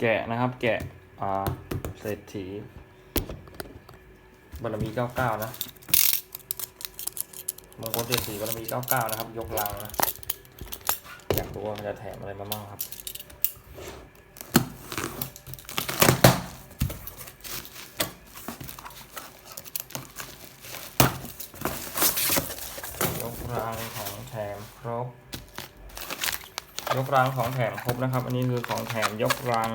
แกะนะครับแกะอ่าเศรษฐีบารมีเก้าเก้านะมงคลเศรษฐีบารมีเก้าเก้านะครับ ยกลังนะอยากรู้ว่ามันจะแถมอะไรมาบ้างครับยกรางของแถมครบ ยกรางของแถมครบนะครับ อันนี้คือของแถมยกราง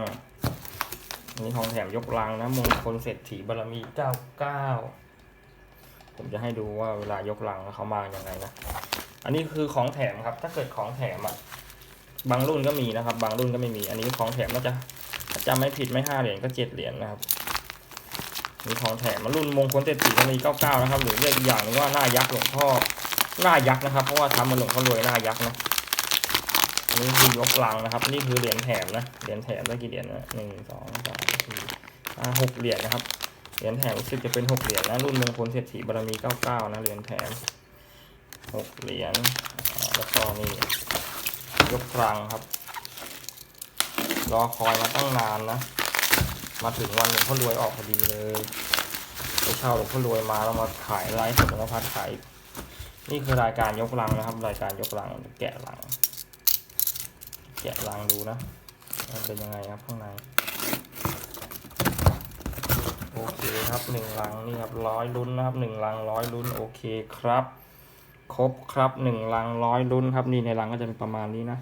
อันนี้ของแถมยกรางนะมงคลเศรษฐีบารมีเก้าเก้าผมจะให้ดูว่าเวลายกรางเขามาอย่างไงนะ อันนี้คือของแถมครับ ถ้าเกิดของแถมอะ บางรุ่นก็มีนะครับ บางรุ่นก็ไม่มี อันนี้ของแถมน่าจะจำไม่ผิดไม่ห้าเหรียญก็เจ็ดเหรียญนะครับมีของแถมมารุ่นมงคลเศรษฐีบารมีเก้าเก้านะครับ หรือเรียกอีกอย่างหนึงว่าหน้ายักษ์หลวงพ่อหน้ายักษ์นะครับ เพราะว่าทำมาหลวงพ่อรวยหน้ายักษ์นะ อันนี้คือยกลังนะครับ นี่คือเหรียญแถมนะ เหรียญแถมได้กี่เหรียญนะหนึ่งสองสามสี่ห้าหกเหรียญนะครับ เหรียญแถมรู้สึกจะเป็นหกเหรียญนะ รุ่นมงคลเศรษฐีบารมีเก้าเก้านะ เหรียญแถมหกเหรียญ แล้วก็นี่ยกลางครับ รอคอยมาตั้งนานนะ มาถึงวันหลวงพ่อรวยออกพอดีเลยไปเช่าหลวงพ่อรวยมาแล้วมาขายไลฟ์สดหลวงพ่อพัดขาย นี่คือรายการยกลังนะครับ รายการยกลังแกะลัง กะลังดูนะมันเป็นยังไงครับข้างในโอเคครับหนึ่งลังนี่ครับร้อยลุ้นนะครับหนึ่งลังร้อยลุ้นโอเคครับ ครบครับหนึ่งลังร้อยลุ้นครับนี่ในลังก็จะเป็นประมาณนี้นะ